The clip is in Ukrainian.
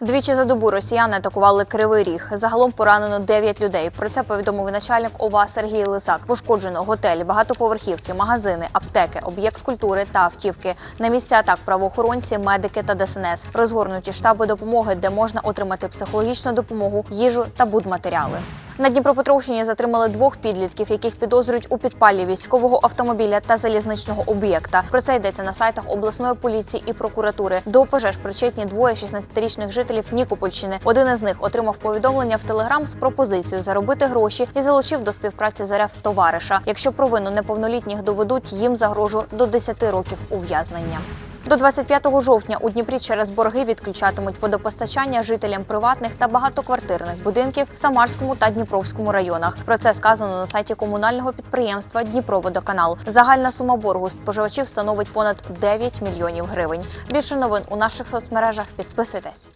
Двічі за добу росіяни атакували Кривий Ріг. Загалом поранено 9 людей. Про це повідомив начальник ОВА Сергій Лисак. Пошкоджено готелі, багатоповерхівки, магазини, аптеки, об'єкт культури та автівки. На місця атак правоохоронці, медики та ДСНС. Розгорнуті штаби допомоги, де можна отримати психологічну допомогу, їжу та будматеріали. На Дніпропетровщині затримали двох підлітків, яких підозрюють у підпалі військового автомобіля та залізничного об'єкта. Про це йдеться на сайтах обласної поліції і прокуратури. До пожеж причетні двоє 16-річних жителів Нікопольщини. Один із них отримав повідомлення в телеграм з пропозицією заробити гроші і залучив до співпраці з РФ товариша. Якщо провину неповнолітніх доведуть, їм загрожує до 10 років ув'язнення. До 25 жовтня у Дніпрі через борги відключатимуть водопостачання жителям приватних та багатоквартирних будинків в Самарському та Дніпровському районах. Про це сказано на сайті комунального підприємства Дніпроводоканал. Загальна сума боргу споживачів становить понад 9 мільйонів гривень. Більше новин у наших соцмережах. Підписуйтесь.